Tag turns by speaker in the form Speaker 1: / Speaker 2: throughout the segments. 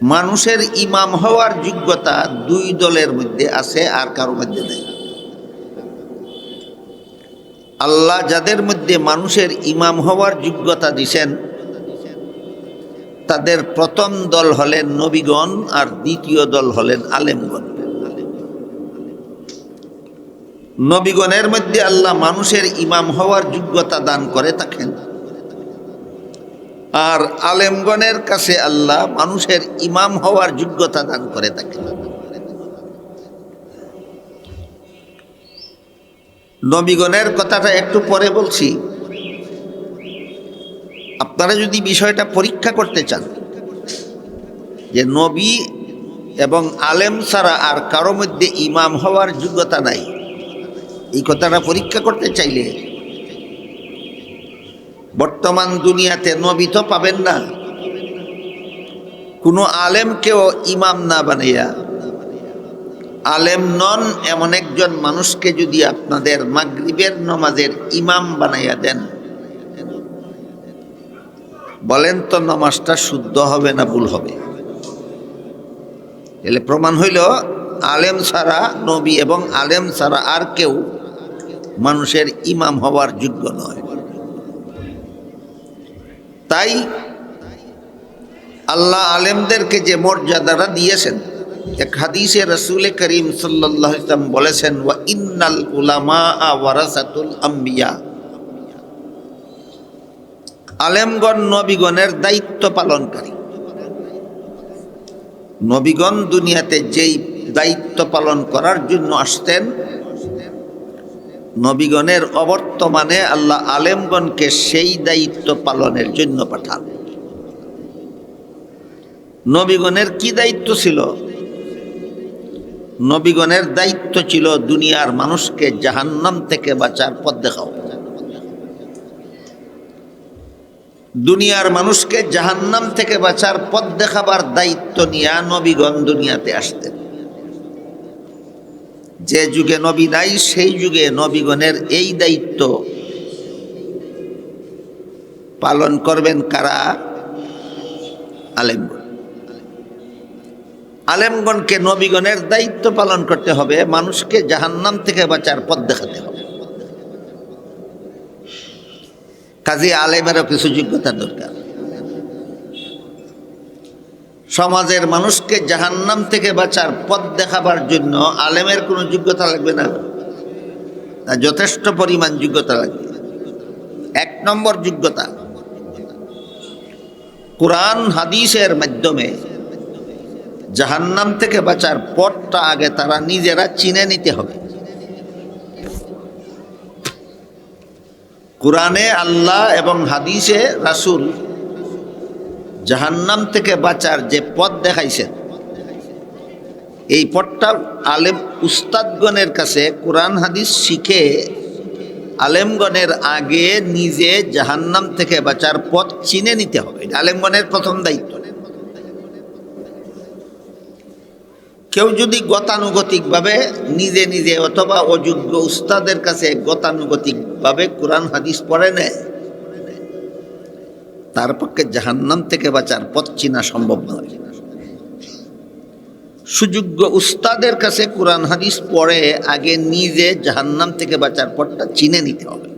Speaker 1: মানুষের ইমাম হওয়ার যোগ্যতা দুই দলের মধ্যে আছে, আর কারও মধ্যে নেই। আল্লাহ যাদের মধ্যে মানুষের ইমাম হওয়ার যোগ্যতা দিছেন, তাদের প্রথম দল হলেন নবীগণ, আর দ্বিতীয় দল হলেন আলেমগণ। নবীগণের মধ্যে আল্লাহ মানুষের ইমাম হওয়ার যোগ্যতা দান করে থাকেন। আর আলেমগণের কাছে আল্লাহ মানুষের ইমাম হওয়ার যোগ্যতা দান করে থাকেন নবীগণের কথাটা একটু পরে বলছি। আপনারা যদি বিষয়টা পরীক্ষা করতে চান, যে নবী এবং আলেম ছাড়া আর কারও মধ্যে ইমাম হওয়ার যোগ্যতা নাই, এই কথাটা পরীক্ষা করতে চাইলে বর্তমান দুনিয়াতে নবী তো পাবেন না। কোনো আলেমকেও ইমাম না বানাইয়া। আলেম নন, এমন একজন মানুষকে যদি আপনাদের মাগরিবের নমাজের ইমাম বানাইয়া দেন। বলেন তো নমাজটা শুদ্ধ হবে না ভুল হবে? এলে প্রমাণ হইল, আলেম ছাড়া নবী এবং আলেম ছাড়া আর কেউ মানুষের ইমাম হওয়ার যোগ্য নয়। তাই আল্লাহ আলেমদেরকে যে মর্যাদাটা দিয়েছেন, এক হাদিসে রসুল করিম সাল্লাহ ইসলাম বলেছেন উলামা আম্বিয়া আলেমগণ নবীগণের দায়িত্ব পালনকারী। নবীগণ দুনিয়াতে যেই দায়িত্ব পালন করার জন্য আসতেন নবীগণের অবর্তমানে আল্লাহ আলেমগণকে সেই দায়িত্ব পালনের জন্য পাঠান। নবীগণের কি দায়িত্ব ছিল? নবীগণের দায়িত্ব ছিল দুনিয়ার মানুষকে জাহান্নাম থেকে বাঁচার পথ দেখাও। দুনিয়ার মানুষকে জাহান্নাম থেকে বাঁচার পথ দেখাবার দায়িত্ব নিয়ে নবীগণ দুনিয়াতে আসতেন। যে যুগে নবী নাই, সেই যুগে নবীগণের এই দায়িত্ব পালন করবেন কারা? আলেমগণ। আলেমগণকে নবীগণের দায়িত্ব পালন করতে হবে, মানুষকে জাহান্নাম থেকে বাঁচার পথ দেখাতে হবে। কাজে আলেমেরও কিছু যোগ্যতা দরকার। সমাজের মানুষকে জাহান্নাম থেকে বাঁচার পথ দেখাবার জন্য আলেমের কোনো যোগ্যতা লাগবে না। যথেষ্ট পরিমাণ যোগ্যতা লাগবে। এক নম্বর যোগ্যতা, কোরআন, হাদিসের মাধ্যমে জাহান্নাম থেকে বাঁচার পথটা আগে তারা নিজেরা চিনে নিতে হবে। কোরআনে আল্লাহ এবং হাদিসে রাসুল জাহান্নাম থেকে বাঁচার যে পথ দেখাইছেন এই পথটা আলেম উস্তাদগণের কাছে কোরআন হাদিস শিখে আলেমগণের আগে নিজে জাহান্নাম থেকে বাঁচার পথ চিনে নিতে হবে। আলেমগণের প্রথম দায়িত্ব। কেউ যদি গতানুগতিকভাবে নিজে নিজে অথবা অযোগ্য উস্তাদের কাছে গতানুগতিকভাবে কোরআন হাদিস পড়ে নেয় তার পক্ষে জাহান্নাম থেকে বাঁচার পথ চিনা সম্ভব নয়। সুযোগ্য উস্তাদের কাছে কোরআন হাদিস পড়ে আগে নিজে জাহান্নাম থেকে বাঁচার পথটা চিনে নিতে হবে।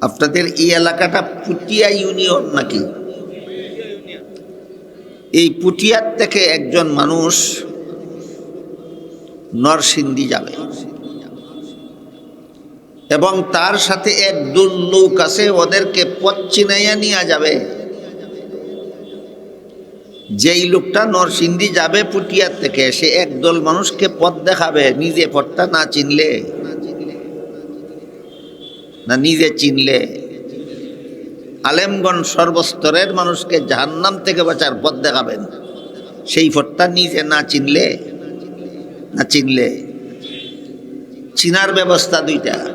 Speaker 1: আপনাদের এই এলাকাটা পুটিয়া ইউনিয়ন নাকি? এই পুটিয়ার থেকে একজন মানুষ নরসিংদী যাবে। এবং তার সাথে এক দূর লোক আছে, ওদেরকে পথ চিনাইয়া নিয়ে যাবে। যেই লোকটা নরসিংদী যাবে পুটিয়ার থেকে, সে একদল মানুষকে পথ দেখাবে, নিজে পথটা না চিনলে। না নিজে চিনলে। আলেমগণ সর্বস্তরের মানুষকে জাহান্নাম থেকে বাঁচার পথ দেখাবেন। সেই পথটা নিজে না চিনলে না চিনলে। চিনার ব্যবস্থা দুইটা।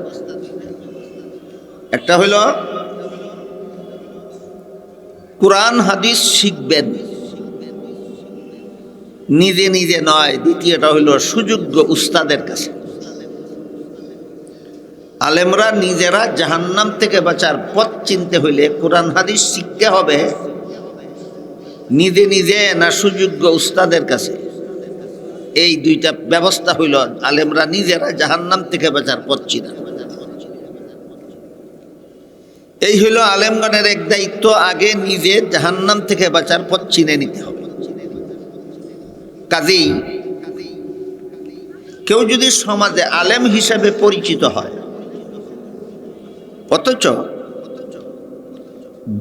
Speaker 1: একটা হইল কোরআন, হাদিস শিখবেন। নিজে নিজে নয়, দ্বিতীয়টা হইল সুযোগ্য উস্তাদের কাছে। আলেমরা নিজেরা জাহান্নাম থেকে বাঁচার পথ চিনতে হইলে কোরআন, হাদিস শিখতে হবে। নিজে নিজে না সুযোগ্য উস্তাদের কাছে। এই দুইটা ব্যবস্থা হইল আলেমরা নিজেরা জাহান্নাম থেকে বাঁচার পথছি না এই হইল আলেমগণের এক দায়িত্ব, আগে নিজে জাহান্নাম থেকে বাঁচার পথ চিনে নিতে হবে। কাজেই কেউ যদি সমাজে আলেম হিসাবে পরিচিত হয়, অথচ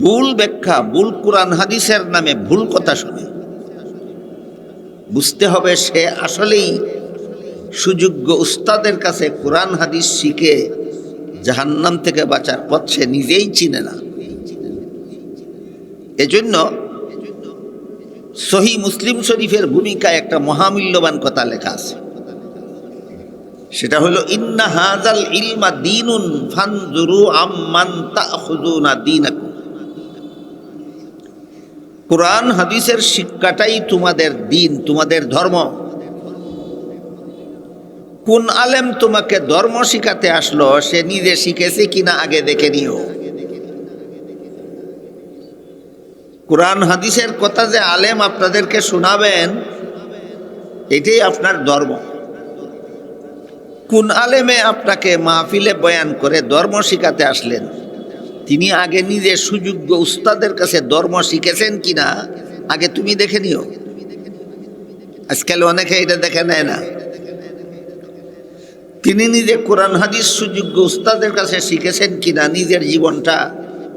Speaker 1: ভুল ব্যাখ্যা, ভুল কোরআন হাদিসের নামে ভুল কথা শুনে বুঝতে হবে সে আসলেই সুযোগ্য উস্তাদের কাছে কোরআন হাদিস শিখে জাহান্নাম থেকে বাঁচার পথ সে নিজেই চিনে না। এজন্য সহি মুসলিম শরীফের ভূমিকায় একটা মহামূল্যবান কথা লেখা আছে। সেটা হলো, ইন্না হাজাল ইলমা দিনুন ফানজুরু আম্মান তাখুযুনা দীনাকুম। কোরআন হাদিসের শিক্ষাটাই তোমাদের দিন, তোমাদের ধর্ম। কোন আলেম তোমাকে ধর্ম শিখাতে আসলো, সে নিজে শিখেছে কিনা আগে দেখে নিও। কোরআন হাদিসের কথা যে আলেম আপনাদেরকে শোনাবেন, এটাই আপনার ধর্ম। কোন আলেমে আপনাকে মাহফিলে বয়ান করে ধর্ম শিখাতে আসলেন, তিনি আগে নিজে সুযোগ্য উস্তাদের কাছে ধর্ম শিখেছেন কিনা, আগে তুমি দেখে নিও। আজকাল অনেকে এটা দেখে নেয় না। তিনি নিজে কোরআন হাদিস সুযোগ্য উস্তাদের কাছে শিখেছেন কিনা, নিজের জীবনটা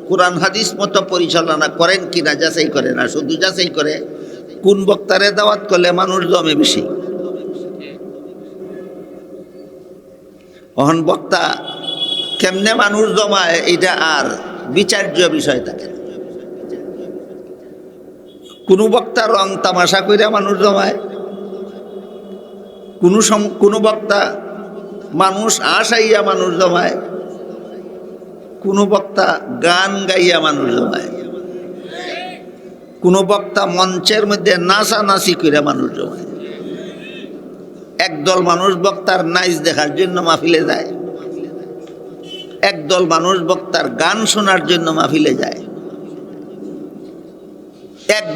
Speaker 1: কোরআন হাদিস মতো পরিচালনা করেন কিনা, যাচাই করে না, শুধু যাচাই করে কোন বক্তারে দাওয়াত করলে মানুষ জমে বেশি অহন বক্তা কেমনে মানুষ জমায় এটা আর বিচার্য বিষয় থাকে। কোনো বক্তা রং তামাশা কইরা মানুষ জমায় কোনো কোনো বক্তা মানুষ আশাইয়া মানুষ জমায় কোনো বক্তা গান গাইয়া মানুষ জমায় কোনো বক্তা মঞ্চের মধ্যে নাচা নাচি করে মানুষ জমায় একদল মানুষ বক্তার নাচ দেখার জন্য মাহফিলে যায়। একদল মানুষ বক্তার গান শোনার জন্য মাহফিলে যায়। এক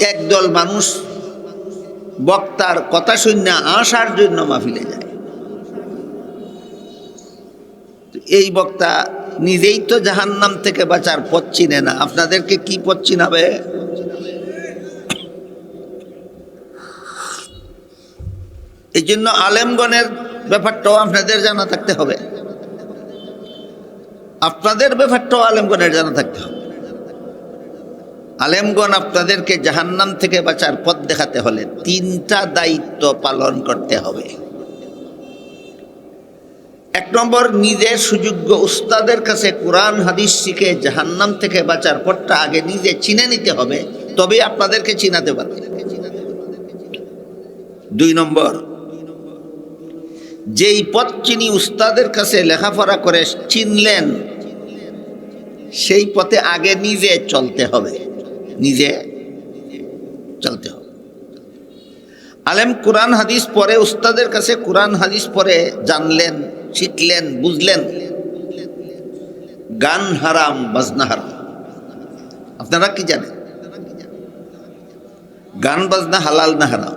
Speaker 1: একদল মানুষ বক্তার কথা শূন্য আসার জন্য মাহফিলে যায় তো এই বক্তা নিজেই তো জাহান্নাম থেকে বাঁচার পথ চিনে না। আপনাদেরকে কি পথ চিনাবে? এই জন্য আলেমগণের ব্যাপারটাও আপনাদের জানা থাকতে হবে। আপনাদের ব্যাপারটাও আলেমগণের জানা থাকতে হবে। আলেমগণ আপনাদেরকে জাহান্নাম থেকে বাঁচার পথ দেখাতে হলে তিনটা দায়িত্ব পালন করতে হবে। এক নম্বর, নিজের সুযোগ্য উস্তাদের কাছে কোরআন, হাদিস শিখে জাহান্নাম থেকে বাঁচার পথটা আগে নিজে চিনে নিতে হবে তবে আপনাদেরকে চিনাতে পারবে। দুই নম্বর, যেই পথ চিনি উস্তাদের কাছে লেখাপড়া করে চিনলেন, সেই পথে আগে নিজে চলতে হবে। নিজে চলতে হবে। আলেম কোরআন, হাদিস পরে উস্তাদের কাছে কোরআন, হাদিস পরে জানলেন শিখলেন, বুঝলেন। গান হারাম, বাজনা হারাম। আপনারা কি জানেন? গান, বাজনা হালাল না হারাম?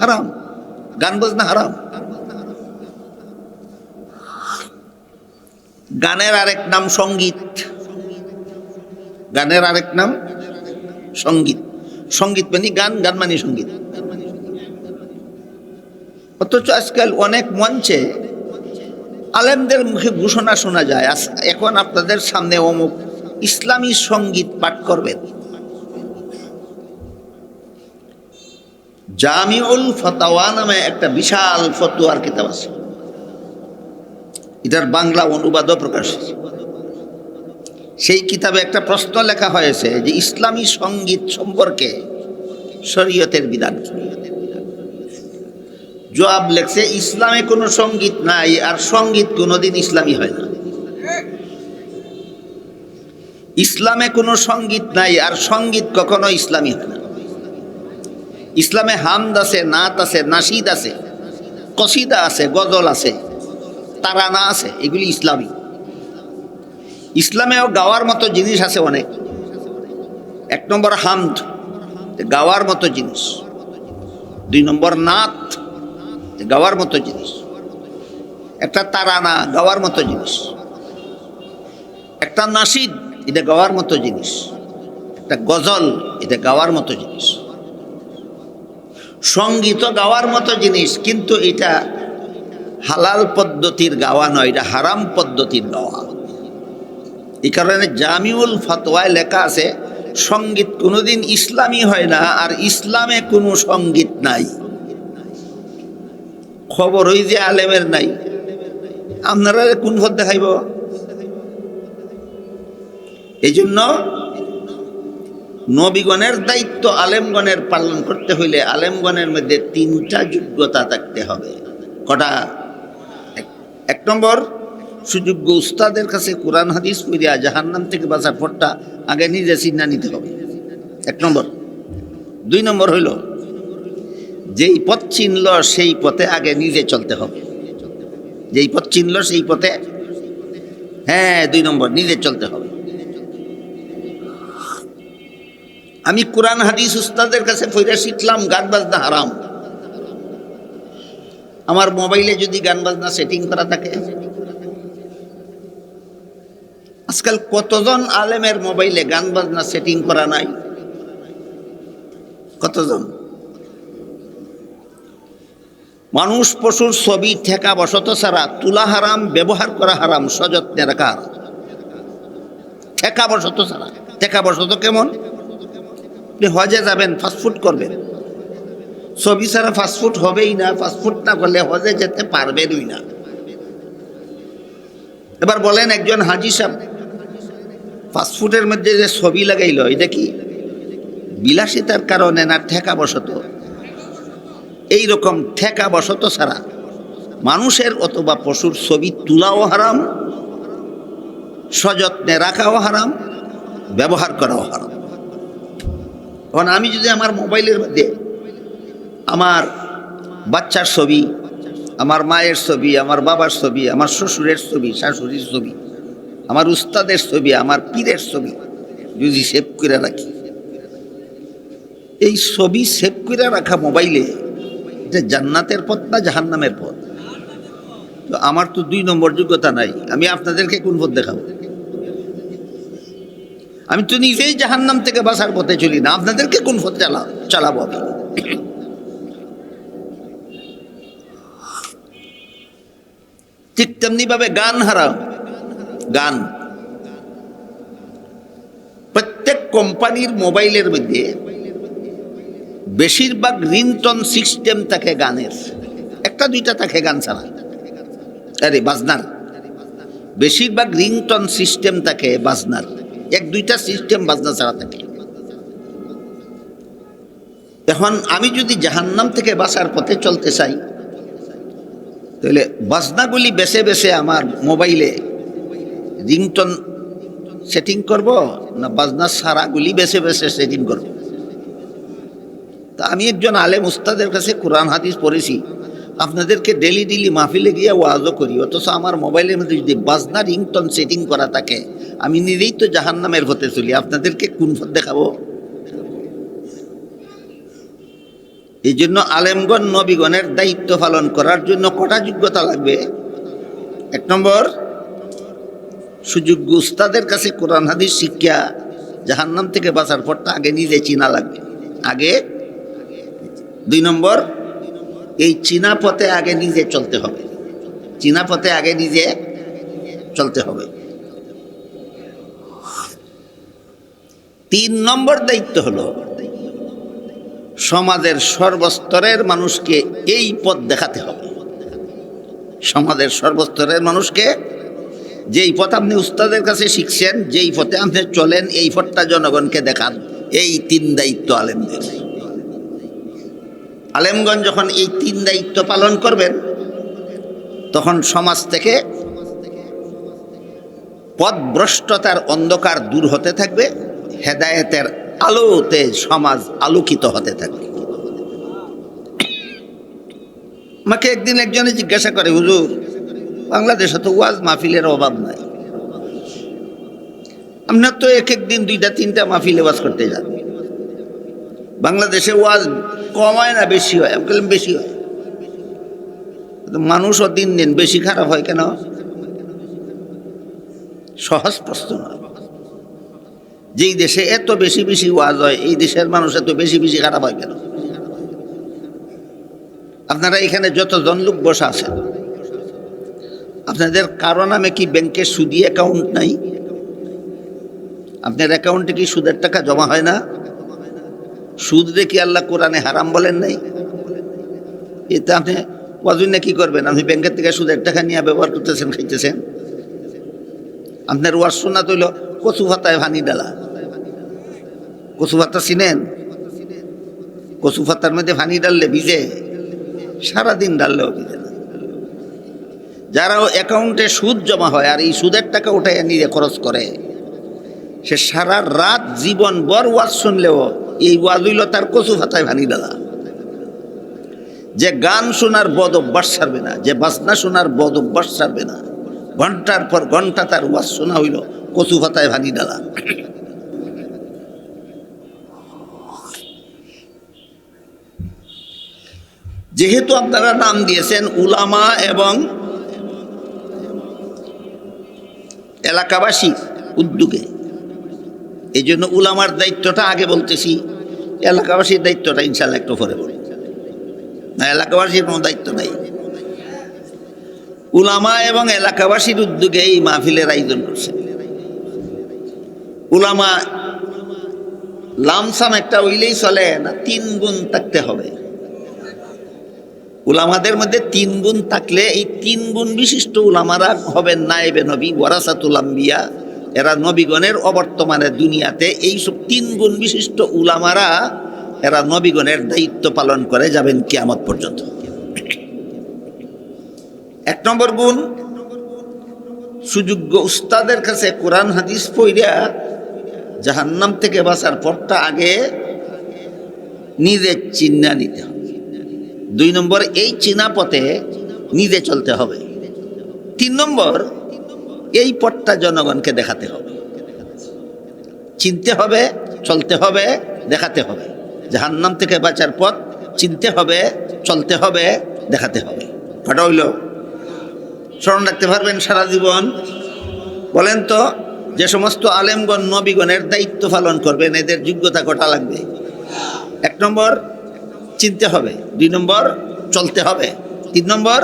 Speaker 1: হারাম। গান, বাজনা হারাম। গানের আরেক নাম সংগীত। গানের আরেক নাম সংগীত। সংগীত মানে গান গান মানে সংগীত। অথচ আজকাল অনেক মঞ্চে আলেমদের মুখে ঘোষণা শোনা যায় এখন আপনাদের সামনে অমুক ইসলামী সংগীত পাঠ করবেন। জামিউল ফতাওয়া নামে একটা বিশাল ফতুয়ার কিতাব আছে। এটার বাংলা অনুবাদও প্রকাশ সেই কিতাবে একটা প্রশ্ন লেখা হয়েছে যে, ইসলামী সংগীত সম্পর্কে শরীয়তের বিধান? জবাব লেখছে, ইসলামে কোনো সংগীত নাই আর সংগীত কোনোদিন ইসলামী হয় না। ইসলামে কোনো সংগীত নাই আর সংগীত কখনো ইসলামী হয় না। ইসলামে হামদ আছে, নাত আছে, নাসিদ আছে, কসিদা আছে, গজল আছে, তারানা আছে, এগুলি ইসলামী। ইসলামেও গাওয়ার মতো জিনিস আছে অনেক। এক নম্বর হামদ, গাওয়ার মতো জিনিস। দুই নম্বর নাথ গাওয়ার মতো জিনিস। একটা তারানা গাওয়ার মতো জিনিস। একটা নাসিদ, এটা গাওয়ার মতো জিনিস। একটা গজল, এটা গাওয়ার মতো জিনিস। সংগীত গাওয়ার মতো জিনিস, কিন্তু এটা হালাল পদ্ধতির গাওয়া নয়, এটা হারাম পদ্ধতির গাওয়া। এই কারণে জামিউল ফতোয়ায় লেখা আছে, সংগীত কোনোদিন ইসলামী হয় না, আর ইসলামে কোনো সংগীত নাই। খবর ওই যে আলেমের নাই। আপনারা কোন ভোট দেখাইব? এই জন্য নবীগণের দায়িত্ব আলেমগণের পালন করতে হইলে আলেমগণের মধ্যে তিনটা যোগ্যতা থাকতে হবে। কটা? এক- নম্বর, সুযোগ্য উস্তাদের কাছে কোরআন, হাদিস পড়িয়া জাহান্নাম থেকে বাঁচার পরটা আগে নিজে চিন্তা নিতে হবে। এক নম্বর। দুই নম্বর হইল যেই পথ চিনল, সেই পথে আগে নিজে চলতে হবে। যেই পথ চিনল, সেই পথে হ্যাঁ দুই নম্বর, নিজে চলতে হবে। আমি কোরআন, হাদিস উস্তাদের কাছে ফইরা শিখলাম, গান বাজনা হারাম। আমার মোবাইলে যদি গান বাজনা সেটিং করা থাকে। আজকাল কতজন আলেমের মোবাইলে গান বাজনা সেটিং করা নাই? কতজন? মানুষ পশুর ছবি, ঠেকা বসত ছাড়া তুলা হারাম, ব্যবহার করা হারাম, সযত্নে রাখা হারাম। ঠেকা বসত ছাড়া। ঠেকা বসত কেমন? আপনি হজে যাবেন ফাস্টফুড করবেন। ছবি ছাড়া ফাস্টফুড হবেই না ফাস্টফুড না করলে হজে যেতে পারবেনই না। এবার বলেন একজন হাজি সাহেব ফাস্টফুডের মধ্যে যে ছবি লাগাইল, এটা কি বিলাসিতার কারণে না ঠেকা বসত? এই রকম ঠেকা বসত ছাড়া মানুষের অথবা পশুর ছবি তোলাও হারাম, সযত্নে রাখাও হারাম, ব্যবহার করাও হারাম। এখন আমি যদি আমার মোবাইলের মধ্যে আমার বাচ্চার ছবি, আমার মায়ের ছবি, আমার বাবার ছবি, আমার শ্বশুরের ছবি, শাশুড়ির ছবি, আমার উস্তাদের ছবি, আমার পীরের ছবি যদি সেভ করে রাখি, এই ছবি সেভ করে রাখা মোবাইলে এটা জান্নাতের পথ না জাহান্নামের পথ? তো আমার তো দুই নম্বর যোগ্যতা নাই। আমি আপনাদেরকে কোন পথ দেখাবো? আমি তো নিজেই জাহান্নাম থেকে বাসার পথে চলি না। আপনাদেরকে কোন পথ চালা, চালাবো আমি? ঠিক তেমনি ভাবে গান হারাম গান। প্রত্যেক কোম্পানির মোবাইলের মধ্যে বেশিরভাগ রিংটন সিস্টেম থাকে গানের। একটা, দুইটা থাকে গান ছাড়া। আরে, বাজনার। বেশিরভাগ রিংটন সিস্টেম থাকে বাজনার। এক, দুইটা সিস্টেম বাজনা ছাড়া থাকে। এখন আমি যদি জাহান্নাম থেকে বাসার পথে চলতে চাই, তাহলে বাজনাগুলি বেছে বেছে আমার মোবাইলে রিংটন সেটিং করব না বাজনা সারাগুলি বেছে বেছে সেটিং করব? আমি একজন আলেম উস্তাদের কাছে কোরআন, হাদিস পড়েছি। আপনাদেরকে ডেলি ডেলি মাহফিলে গিয়ে ওয়াজও করি। অথচ আমার মোবাইলের মধ্যে যদি বাজনা রিংটন সেটিং করা থাকে, আমি নিজেই তো জাহান্নামের হতে চলি। আপনাদেরকে কোন পথ দেখাবো? এই জন্য আলেমগণ, নবীগণের দায়িত্ব পালন করার জন্য কটা যোগ্যতা লাগবে? এক নম্বর, সুযোগ্য উস্তাদের কাছে কোরআন, হাদিস শিক্ষা জাহান্নাম থেকে বাঁচার পরটা আগে নিজে চিনা লাগবে। আগে দুই নম্বর, এই চীনা পথে আগে নিজে চলতে হবে। চীনা পথে আগে নিজে চলতে হবে। তিন নম্বর দায়িত্ব হলো, সমাজের সর্বস্তরের মানুষকে এই পথ দেখাতে হবে। সমাজের সর্বস্তরের মানুষকে যেই পথ আপনি উস্তাদের কাছে শিখছেন, যেই পথে আপনি চলেন, এই পথটা জনগণকে দেখান। এই তিন দায়িত্ব আলেমদের। আলেমগঞ্জ যখন এই তিন দায়িত্ব পালন করবেন, তখন সমাজ থেকে পথভ্রষ্টতার অন্ধকার দূর হতে থাকবে, হেদায়েতের আলোতে সমাজ আলোকিত হতে থাকবে। আমাকে একদিন একজনে জিজ্ঞাসা করে, হুজুর, বাংলাদেশে তো ওয়াজ মাহফিলের অভাব নাই। আপনার তো এক এক দিন দুইটা, তিনটা মাহফিলে ওয়াজ করতে যান বাংলাদেশে ওয়াজ কম হয় না, বেশি হয়। আমি বললাম, বেশি হয়। মানুষও দিন দিন বেশি খারাপ হয় কেন? সহজ প্রশ্ন নয় যেই দেশে এত বেশি বেশি ওয়াজ হয়, এই দেশের মানুষ এত বেশি বেশি খারাপ হয় কেন? আপনারা এখানে যতজন লোক বসা আছেন, আপনাদের কারও নামে কি ব্যাংকে সুদি অ্যাকাউন্ট নাই? আপনার অ্যাকাউন্টে কি সুদের টাকা জমা হয় না? সুদ দেখি আল্লাহ কোরআনে হারাম বলেন নাই? এতে আপনি ওয়াজুন না কি করবেন? আপনি ব্যাংকের থেকে সুদের টাকা নিয়ে ব্যবহার করতেছেন, খাইতেছেন? আপনার ওয়াজ শোনা তৈল কচু ভাতায় ভানি ডালা। কচু ভাতা চিনেন? কচু ভাতার মধ্যে ভানি ডাললে ভিজে, সারাদিন ডাললেও ভিজে না। যারা অ্যাকাউন্টে সুদ জমা হয় আর এই সুদের টাকা উঠায় নিজে খরচ করে, সে সারা রাত জীবন বর ওয়াজ শুনলেও এই ওয়াজ হইল তার কচু ভাতায় ভানি ডালা যে গান শোনার বদ অভ্যাস ছাড়বে না, যে বাসনা শোনার বদ অভ্যাস ছাড়বে না, ঘণ্টার পর ঘণ্টা তার ওয়াজ শোনা হইল কচু পাতায় ভানি ডালা যেহেতু আপনারা নাম দিয়েছেন উলামা এবং এলাকাবাসীর উদ্যোগে এই জন্য উলামার দায়িত্বটা আগে বলতেছি, এলাকাবাসীর দায়িত্বটা ইনশাল্লাহ একটু পরে বলব না, এলাকাবাসীর কোনো দায়িত্ব নাই। উলামা এবং এলাকাবাসীর উদ্যোগে এই মাহফিলের আয়োজন করছে। উলামা লামসাম একটা উইলেই চলে, না তিন গুণ থাকতে হবে। উলামাদের মধ্যে তিন গুণ থাকলে এই তিন গুণ বিশিষ্ট উলামারা হবেন নায়েবে নবী, ওয়ারাসাতুল আম্বিয়া এরা নবীগণের অবর্তমানে দুনিয়াতে এই সব তিন গুণ বিশিষ্ট উলামারা এরা নবীগণের দায়িত্ব পালন করে যাবেন কিয়ামত পর্যন্ত। এক নম্বর গুণ, সুযোগ্য উস্তাদের কাছে কোরআন হাদিস পইরা জাহান্নাম থেকে বাঁচার পরটা আগে নিজের চিহ্না নিতে হবে। দুই নম্বর, এই চিনা পথে নিজে চলতে হবে। তিন নম্বর এই পথটা জনগণকে দেখাতে হবে। চিনতে হবে, চলতে হবে, দেখাতে হবে। জাহান্নাম থেকে বাঁচার পথ চিনতে হবে, চলতে হবে, দেখাতে হবে। কটা হইল, স্মরণ রাখতে পারবেন সারা জীবন। বলেন তো, যে সমস্ত আলেমগণ, নবীগণের দায়িত্ব পালন করবেন, এদের যোগ্যতা কটা লাগবে? এক নম্বর, চিনতে হবে। দুই নম্বর, চলতে হবে। তিন নম্বর,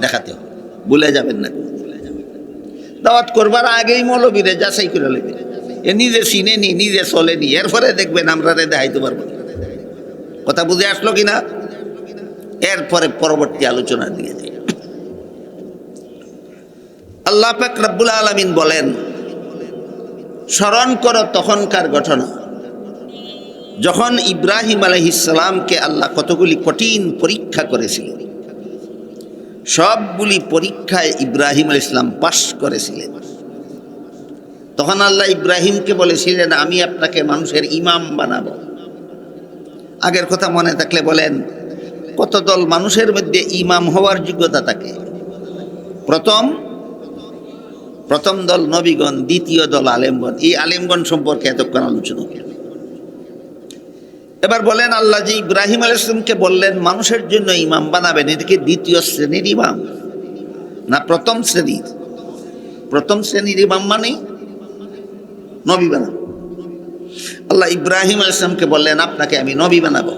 Speaker 1: দেখাতে হবে। ভুলে যাবেন না। দাওয়াত করবার আগেই মৌলবীরে যাচাই করে নেবে এ নিজে চিনে নি, নিজে চলে নি। এরপরে দেখবেন আমরা দেখাইতে পারব কথা বুঝে আসলো কিনা? এরপরে পরবর্তী আলোচনা দিয়ে যাই আল্লাহ পাক রব্বুল আলমিন বলেন, স্মরণ করো তখনকার ঘটনা। যখন ইব্রাহিম আলহিসামকে আল্লাহ কতগুলি কঠিন পরীক্ষা করেছিলেন সবগুলি পরীক্ষায় ইব্রাহিম আল ইসলাম পাশ করেছিলেন। তখন আল্লাহ ইব্রাহিমকে বলেছিলেন, আমি আপনাকে মানুষের ইমাম বানাবো। আগের কথা মনে থাকলে বলেন, কত দল মানুষের মধ্যে ইমাম হওয়ার যোগ্যতা থাকে? প্রথম প্রথম দল নবীগণ, দ্বিতীয় দল আলেমগণ। এই আলেমগণ সম্পর্কে এতক্ষণ আলোচনা এবার বলেন আল্লাহ যে ইব্রাহিম আলাইসলামকে বললেন, মানুষের জন্য ইমাম বানাবেন এদিকে দ্বিতীয় শ্রেণির ইমাম? না প্রথম শ্রেণির? প্রথম শ্রেণির ইমাম মানে নবী বানাবো আল্লাহ ইব্রাহিম আলাইসলামকে বললেন, আপনাকে আমি নবী বানাবো।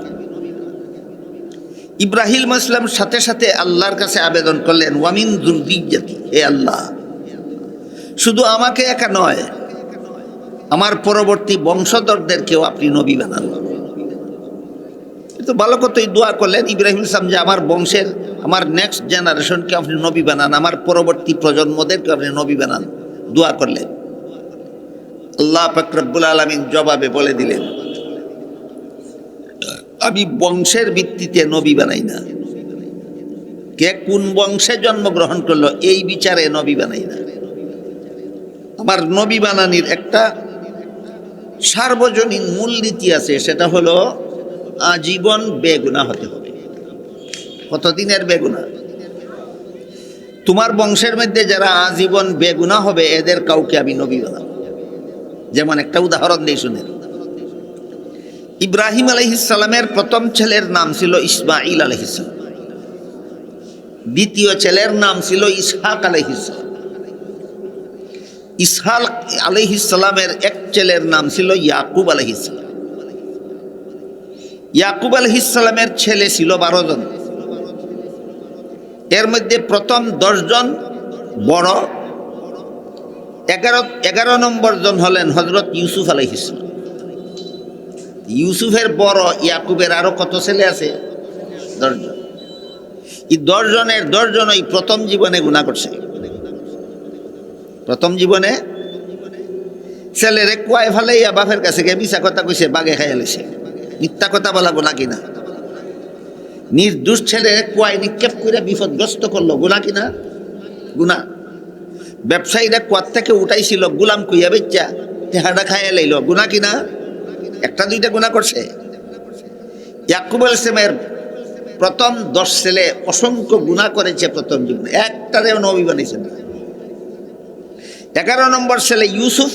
Speaker 1: ইব্রাহিম আসলাম সাথে সাথে আল্লাহর কাছে আবেদন করলেন, ওয়ামিন দুর্দিজাতি হে আল্লাহ, শুধু আমাকে একা নয়, আমার পরবর্তী বংশধরদেরকেও আপনি নবী বানান। তো ভালো কতই দোয়া করলেন ইব্রাহিম ইসলাম যে আমার বংশের, আমার নেক্সট জেনারেশনকে আপনি নবী বানান, আমার পরবর্তী প্রজন্মদেরকে আপনি নবী বানান। দোয়া করলেন। আল্লাহ ফকরবুল আলমিন জবাবে বলে দিলেন, আমি বংশের ভিত্তিতে নবী বানাই না। কে কোন বংশে জন্মগ্রহণ করল এই বিচারে নবী বানাই না। আমার নবী বানানির একটা সার্বজনীন মূলনীতি আছে, সেটা হলো আজীবন বেগুনা হতে হবে। কতদিনের বেগুনা? তোমার বংশের মধ্যে যারা আজীবন বেগুনা হবে, এদের কাউকে আমি নবী বানাবো। যেমন একটা উদাহরণ দিই শুনেন ইব্রাহিম আলহিসাল্লামের প্রথম ছেলের নাম ছিল ইসমাইল আলহিসাম দ্বিতীয় ছেলের নাম ছিল ইসহাক আলহিসাম ইসহাল আলহিসাল্লামের এক ছেলের নাম ছিল ইয়াকুব আলহিসাম ইয়াকুব আলহিসাল্লামের ছেলে ছিল বারো জন। এর মধ্যে প্রথম দশজন বড়। এগারো এগারো নম্বর জন হলেন হজরত ইউসুফ আলহিসাম ইউসুফের বড়, ইয়াকুবের আরও কত ছেলে আছে? দশজন এই দশজনের দশজন ওই প্রথম জীবনে গুণা করছে। প্রথম জীবনে ছেলেরে কুয়ায় ফেলাইয়া বাপের কাছে গিয়ে মিশা কথা কইছে, বাগে খাইয়া লেছে। মিথ্যা কথা বলা গোনা কিনা নির্দোষ ছেলে কুয়ায় নিক্ষেপ করে বিপদগ্রস্ত করল গুণা কিনা গুণা। ব্যবসায়ীরা কুয়ার থেকে উঠাইছিল, গুলাম কুইয়া বেচ্চা তেহাটা খাইয়া লাইল, গুণা কিনা একটা দুইটা গুণা করছে। ইয়াকুব আল ইসলামের প্রথম দশ ছেলে অসংখ্য গুণা করেছে প্রথম জীবনে একটারেও নবী বানিয়েছে না। এগারো নম্বর ছেলে ইউসুফ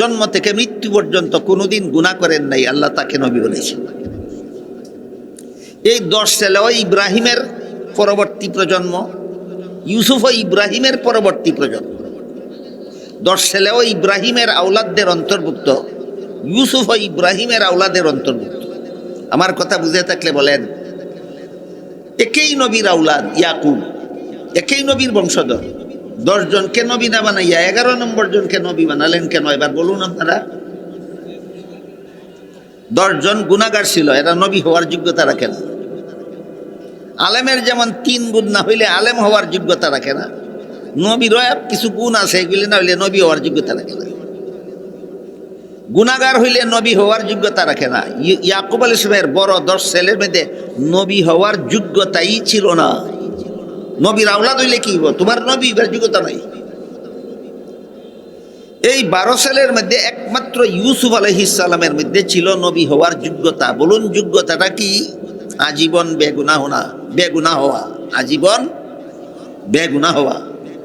Speaker 1: জন্ম থেকে মৃত্যু পর্যন্ত কোনোদিন গুণা করেন নাই, আল্লাহ তাকে নবী বলেছেন এই দশ ছেলে, ওই ইব্রাহিমের পরবর্তী প্রজন্ম, ইউসুফ ও ইব্রাহিমের পরবর্তী প্রজন্ম। দশ ছেলে ও ইব্রাহিমের আওলাদদের অন্তর্ভুক্ত, ইউসুফ ও ইব্রাহিমের আওলাদের অন্তর্ভুক্ত। আমার কথা বুঝে থাকলে বলেন, একেই নবীর আউলাদ ইয়াকুব। একেই নবীর বংশধর। দশজনকে নবী না বানাইয়া, এগারো নম্বর জনকে নবী বানালেন কেন? এবার বলুন আপনারা। দশজন গুণাগার ছিল, এরা নবী হওয়ার যোগ্যতা রাখে না আলেমের যেমন তিন গুণ না হইলে আলেম হওয়ার যোগ্যতা রাখে না নবীর কিছু গুণ আছে, এগুলি না হইলে নবী হওয়ার যোগ্যতা রাখে না গুণাগার হইলে নবী হওয়ার যোগ্যতা রাখে না ইয়াকুব আল ইসলামের বড় দশ ছেলের মধ্যে নবী হওয়ার যোগ্যতাই ছিল না। নবীর আওলাদ হইলে কি তোমার নবী যোগ্যতা নাই। এই বারো সালের মধ্যে একমাত্র ইউসুফ আলহিসাল্লামের মধ্যে ছিল নবী হওয়ার যোগ্যতা। বলুন, যোগ্যতাটা কি? আজীবন বেগুনা হোনা, বেগুনা হওয়া। আজীবন বেগুনা হওয়া।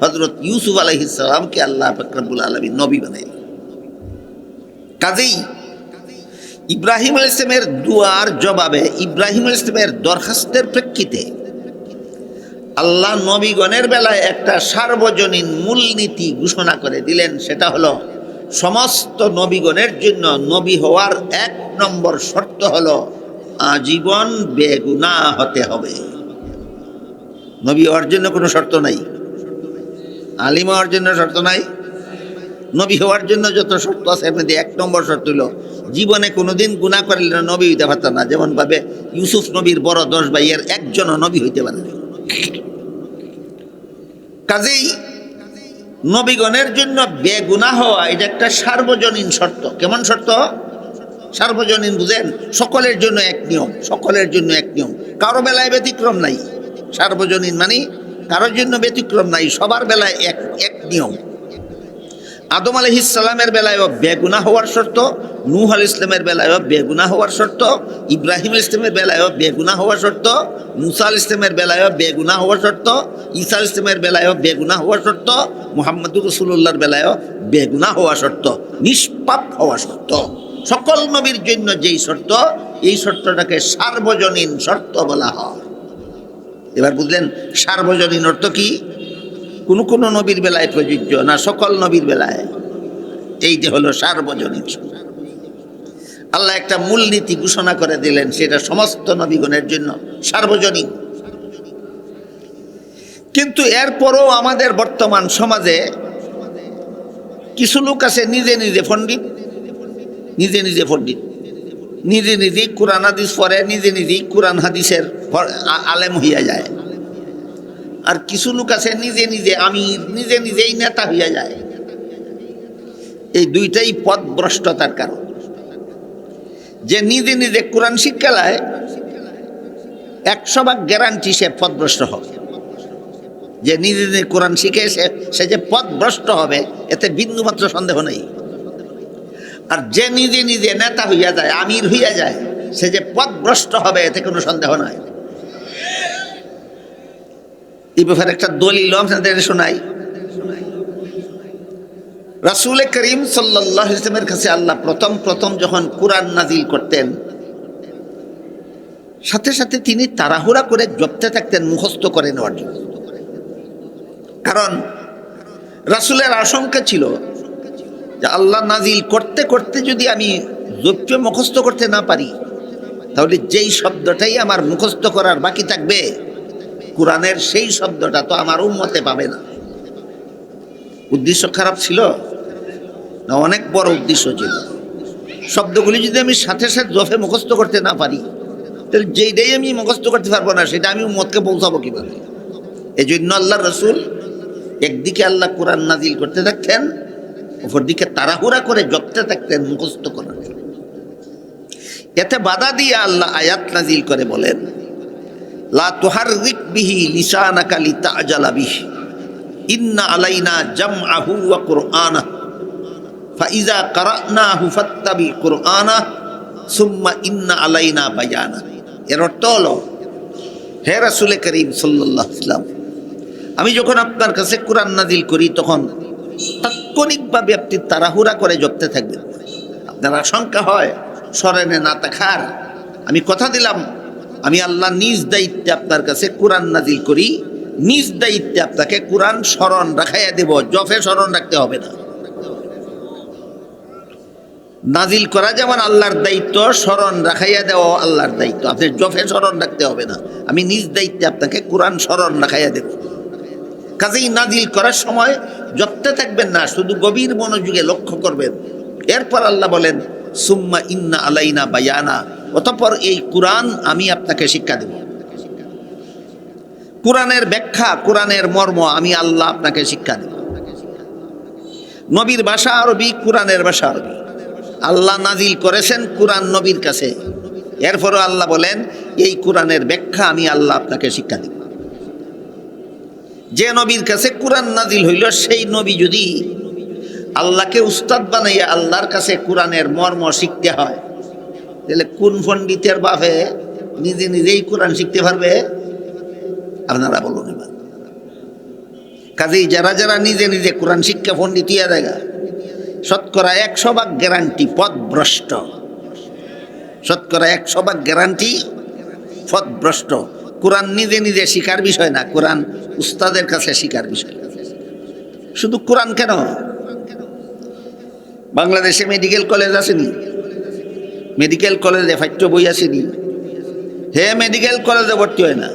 Speaker 1: হজরত ইউসুফ আলহিসাল্লামকে আল্লাহ ফকরাবুল আলমী নবী বানাইল কাজেই ইব্রাহিম আল ইসলামের দুয়ার জবাবে, ইব্রাহিম আল ইসলামের দরখাস্তের প্রেক্ষিতে আল্লাহ নবীগণের বেলায় একটা সার্বজনীন মূলনীতি ঘোষণা করে দিলেন, সেটা হলো সমস্ত নবীগণের জন্য নবী হওয়ার এক নম্বর শর্ত হলো আজীবন বেগুনা হতে হবে। নবী হওয়ার জন্য কোনো শর্ত নাই। আলিম হওয়ার জন্য শর্ত নাই। নবী হওয়ার জন্য যত শর্ত আছে মধ্যে এক নম্বর শর্ত হলো জীবনে কোনোদিন গুণা করলে না নবী হইতে পারত না। যেমন ভাবে ইউসুফ নবীর বড় দশ ভাইয়ের একজনও নবী হইতে পারে। কাজেই নবীগণের জন্য বেগুনা হওয়া এটা একটা সার্বজনীন শর্ত। কেমন শর্ত? সার্বজনীন, বুঝেন? সকলের জন্য এক নিয়ম, সকলের জন্য এক নিয়ম। কারও বেলায় ব্যতিক্রম নাই। সার্বজনীন মানে কারোর জন্য ব্যতিক্রম নাই, সবার বেলায় এক এক নিয়ম। আদম আলহিসাল্লামের বেলায়ও বেগুনা হওয়ার শর্ত, নূহ আল ইসলামের বেলায়ও বেগুনা হওয়ার শর্ত, ইব্রাহিম ইসলামের বেলায়ও বেগুনা হওয়ার শর্ত, মুসা আল ইসলামের বেলায়ও বেগুনা হওয়ার শর্ত, ঈসা ইসলামের বেলায়ও বেগুনা হওয়ার শর্ত, মোহাম্মদুর রসুল্লাহর বেলায়ও বেগুনা হওয়া শর্ত, নিষ্পাপ হওয়া শর্ত। সকল নবীর জন্য যেই শর্ত, এই শর্তটাকে সার্বজনীন শর্ত বলা হয়। এবার বুঝলেন, সার্বজনীন অর্থ কি? কোনো কোনো নবীর বেলায় প্রযোজ্য না সকল নবীর বেলায়। এই যে হলো সার্বজনীন আল্লাহ একটা মূলনীতি ঘোষণা করে দিলেন, সেটা সমস্ত নবীগণের জন্য সার্বজনীন। কিন্তু এরপরও আমাদের বর্তমান সমাজে কিছু লোক আছে নিজে নিজে পণ্ডিত, নিজে নিজে পণ্ডিত। নিজে নিজেই কোরআন হাদিস পড়ে, নিজে নিজেই কোরআন হাদিসের আলেম হইয়া যায়। আর কিছু লোক আছে নিজে নিজে আমি নিজে নিজেই নেতা হইয়া যায়। এই দুইটাই পথ ভ্রষ্টতার কারণ। যে নিজে নিজে কোরআন শিক্ষা লায়, একশো ভাগ গ্যারান্টি সে পথভ্রষ্ট হবে। যে নিজে নিজে কোরআন শিখে সে সে যে পথভ্রষ্ট হবে, এতে বিন্দুমাত্র সন্দেহ নেই। আর যে নিজে নিজে নেতা হইয়া যায়, আমির হইয়া যায়, সে যে পথভ্রষ্ট হবে, এতে কোনো সন্দেহ নাই। এই ব্যাপারে একটা দলিল আপনাদের শোনাই। রাসুল করিম সাল্লাহ ইসলামের কাছে আল্লাহ প্রথম প্রথম যখন কোরআন নাজিল করতেন, সাথে সাথে তিনি তাড়াহুড়া করে জপতে থাকতেন, মুখস্থ করে নেওয়ার জন্য। কারণ রাসুলের আশঙ্কা ছিল যে আল্লাহ নাজিল করতে করতে যদি আমি জপ্য মুখস্থ করতে না পারি, তাহলে যেই শব্দটাই আমার মুখস্থ করার বাকি থাকবে কোরআনের সেই শব্দটা তো আমার উন্মতে পাবে না। উদ্দেশ্য খারাপ ছিল? না, অনেক বড় উদ্দেশ্য ছিল। শব্দগুলি যদি আমি সাথে সাথে জফে মুখস্থ করতে না পারি, তাহলে যেইটাই আমি মুখস্থ করতে পারব না, সেটা আমি উম্মতকে পৌঁছাবো কীভাবে? এই জন্য আল্লাহ রসুল একদিকে আল্লাহ কোরআন নাজিল করতে থাকতেন, অপরদিকে তাড়াহুড়া করে জপতে থাকতেন, মুখস্থ করার এতে বাধা দিয়ে আল্লাহ আয়াত নাজিল করে বলেন আলাইনা কুরআনা ফাইজা কুরআনা সুম্মা আলাইনা এর করিম আমি যখন আপনার কাছে কোরআন নাজিল করি, তখন তাৎক্ষণিকভাবে আপনি তাড়াহুড়া করে জপতে থাকবেন। আপনার আশঙ্কা হয়, স্মরণে না থাকার। আমি কথা দিলাম আমি আল্লাহ নিজ দায়িত্বে আপনার কাছে কোরআন নাজিল করি, নিজ দায়িত্বে আপনাকে কোরআন স্মরণ রাখাইয়া দেব জফে স্মরণ রাখতে হবে না। নাজিল করা যেমন আল্লাহর দায়িত্ব, স্মরণ রাখাইয়া দেওয়া আল্লাহর দায়িত্ব, আপনি জফে স্মরণ রাখতে হবে না। আমি নিজ দায়িত্বে আপনাকে কোরআন স্মরণ রাখাইয়া দেব। কাজেই নাজিল করার সময় জপতে থাকবেন না, শুধু গভীর মনোযোগে লক্ষ্য করবেন। এরপর আল্লাহ বলেন, সুম্মা ইন্না আলাইনা বায়ানা। অতঃপর এই কোরআন আমি আপনাকে শিক্ষা দেব। কোরআনের ব্যাখ্যা, কোরআনের মর্ম আমি আল্লাহ আপনাকে শিক্ষা দেব। নবীর ভাষা আরবি, কোরআনের ভাষা আরবি। আল্লাহ নাজিল করেছেন কোরআন নবীর কাছে। এরপরও আল্লাহ বলেন, এই কোরআনের ব্যাখ্যা আমি আল্লাহ আপনাকে শিক্ষা দেব। যে নবীর কাছে কোরআন নাজিল হইল, সেই নবী যদি আল্লাহকে উস্তাদ বানাইয়া আল্লাহর কাছে কোরআনের মর্ম শিখতে হয় তাহলে কোন পণ্ডিতের বাপে নিজে নিজেই কোরআন শিখতে পারবে? আপনারা বলুন এবার। কাজেই যারা যারা নিজে নিজে কোরআন শিক্ষা পণ্ডিত, ইয়া দেখা শতকরা একশো ভাগ গ্যারান্টি পথভ্রষ্ট শতকরা একশো ভাগ গ্যারান্টি পথভ্রষ্ট কোরআন নিজে নিজে শিকার বিষয় না, কোরআন উস্তাদের কাছে শিকার বিষয়। শুধু কোরআন কেন? বাংলাদেশে মেডিকেল কলেজ আসেনি? মেডিকেল কলেজে ফাইট্য বই আসেনি। হে মেডিকেল কলেজে ভর্তি হয় না।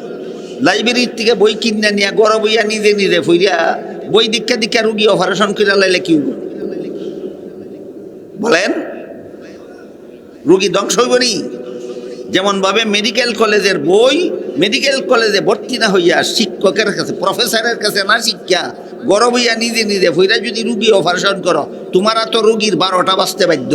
Speaker 1: লাইব্রেরির থেকে বই কিনে নিয়ে গড় বইয়া নিজে নিজে ফুইয়া বই দীক্ষা দীক্ষা রুগী অপারেশন করে লাইলে কি বলেন? রুগী ধ্বংস নি? যেমনভাবে মেডিকেল কলেজের বই মেডিকেল কলেজে ভর্তি না হইয়া শিক্ষকের কাছে প্রফেসরের কাছে না শিক্ষা গরব হইয়া নিজে নিজে ফইরা যদি রুগী অপারেশন করো, তোমারা তো রুগীর বারোটা বাজতে বাধ্য।